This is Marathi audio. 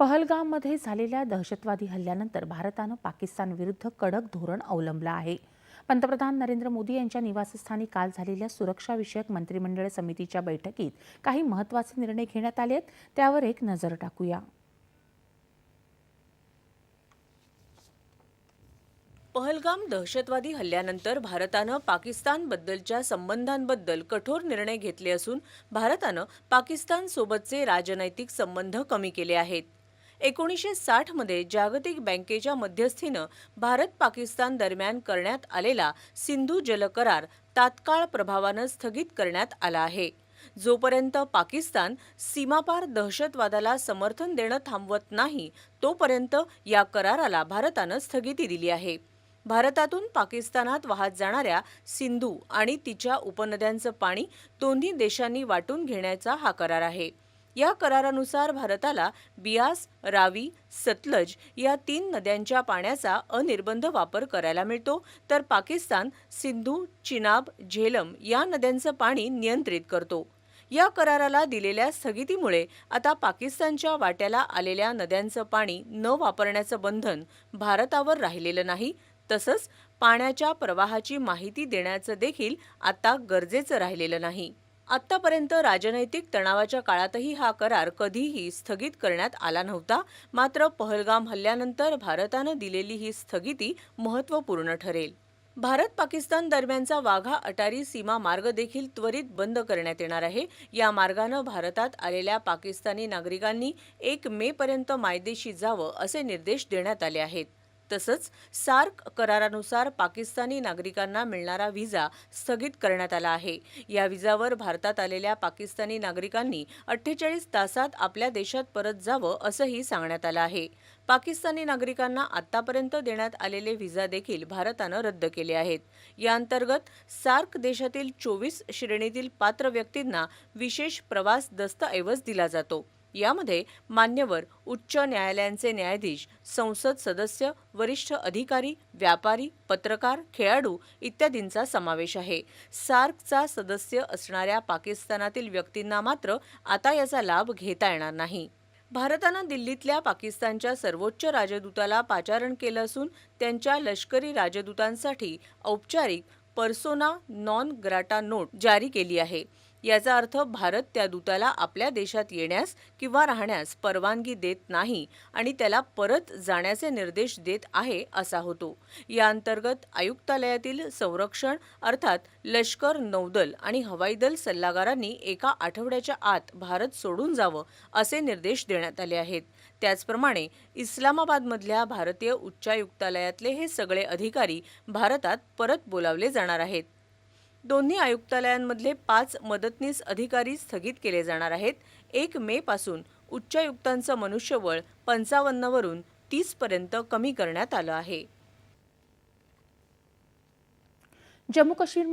पहलगाममध्ये झालेल्या दहशतवादी हल्ल्यानंतर भारतानं पाकिस्तानविरुद्ध कडक धोरण अवलंबलं आहे. पंतप्रधान नरेंद्र मोदी यांच्या निवासस्थानी काल झालेल्या सुरक्षाविषयक मंत्रिमंडळ समितीच्या बैठकीत काही महत्त्वाचे निर्णय घेण्यात आले आहेत. त्यावर एक नजर टाकूया. पहलगाम दहशतवादी हल्ल्यानंतर भारतानं पाकिस्तानबद्दलच्या संबंधांबद्दल कठोर निर्णय घेतले असून भारतानं पाकिस्तानसोबतचे राजनैतिक संबंध कमी केले आहेत. एकोणीसशे साठमध्ये जागतिक बँकेच्या मध्यस्थीनं भारत पाकिस्तान दरम्यान करण्यात आलेला सिंधू जल करार तात्काळ प्रभावानं स्थगित करण्यात आला आहे. जोपर्यंत पाकिस्तान सीमापार दहशतवादाला समर्थन देणं थांबवत नाही तोपर्यंत या कराराला भारतानं स्थगिती दिली आहे. भारतातून पाकिस्तानात वाहत जाणाऱ्या सिंधू आणि तिच्या उपनद्यांचं पाणी दोन्ही देशांनी वाटून घेण्याचा हा करार आहे. या करारानुसार भारताला बियास रावी सतलज या तीन नद्यांच्या पाण्याचा अनिर्बंध वापर करायला मिळतो. तर पाकिस्तान सिंधू चिनाब झेलम या नद्यांचं पाणी नियंत्रित करतो. या कराराला दिलेल्या स्थगितीमुळे आता पाकिस्तानच्या वाट्याला आलेल्या नद्यांचं पाणी न वापरण्याचं बंधन भारतावर राहिलेलं नाही. तसंच पाण्याच्या प्रवाहाची माहिती देण्याचं देखील आता गरजेचं राहिलेलं नाही. आत्तापर्यंत राजनैतिक तणावाच्या काळातही हा करार कधीही स्थगित करण्यात आला नव्हता. मात्र पहलगाम हल्ल्यानंतर भारतानं दिलेली ही स्थगिती महत्त्वपूर्ण ठरेल. भारत पाकिस्तान दरम्यानचा वाघा अटारी सीमा मार्ग देखील त्वरित बंद करण्यात येणार आहे. या मार्गानं भारतात आलेल्या पाकिस्तानी नागरिकांनी एक मे पर्यंत मायदेशी जावं असे निर्देश देण्यात आले आहेत. तसंच सार्क करारानुसार पाकिस्तानी नागरिकांना मिळणारा व्हिसा स्थगित करण्यात आला आहे. या व्हिसावर भारतात आलेल्या पाकिस्तानी नागरिकांनी अठ्ठेचाळीस तासात आपल्या देशात परत जावं असंही सांगण्यात आलं आहे. पाकिस्तानी नागरिकांना आतापर्यंत देण्यात आलेले व्हिसा देखील भारतानं रद्द केले आहेत. या अंतर्गत सार्क देशातील चोवीस श्रेणीतील पात्र व्यक्तींना विशेष प्रवास दस्तऐवज दिला जातो. यामध्ये मान्यवर उच्च न्यायालयांचे न्यायाधीश संसद सदस्य वरिष्ठ अधिकारी व्यापारी पत्रकार खेळाडू इत्यादींचा समावेश आहे. सार्कचा सदस्य असणाऱ्या पाकिस्तानातील व्यक्तींना मात्र आता याचा लाभ घेता येणार नाही. भारतानं दिल्लीतल्या पाकिस्तानच्या सर्वोच्च राजदूताला पाचारण केलं असून त्यांच्या लष्करी राजदूतांसाठी औपचारिक पर्सोना नॉन ग्राटा नोट जारी केली आहे. याचा अर्थ भारत त्या दूताला आपल्या देशात येण्यास किंवा राहण्यास परवानगी देत नाही आणि त्याला परत जाण्याचे निर्देश देत आहे असा होतो. या अंतर्गत आयुक्तालयातील संरक्षण अर्थात लष्कर नौदल आणि हवाई दल सल्लागारांनी एका आठवड्याच्या आत भारत सोडून जावं असे निर्देश देण्यात आले आहेत. त्याचप्रमाणे इस्लामाबादमधल्या भारतीय उच्चायुक्तालयातले हे सगळे अधिकारी भारतात परत बोलावले जाणार आहेत. दोन्ही आयुक्तालयांमधले पाच मदतनीस अधिकारी स्थगित केले जाणार आहेत. एक मे पासून उच्चायुक्तांचं मनुष्यबळ पंचावन्नवरून तीसपर्यंत कमी करण्यात आलं आहे. जम्मू काश्मीर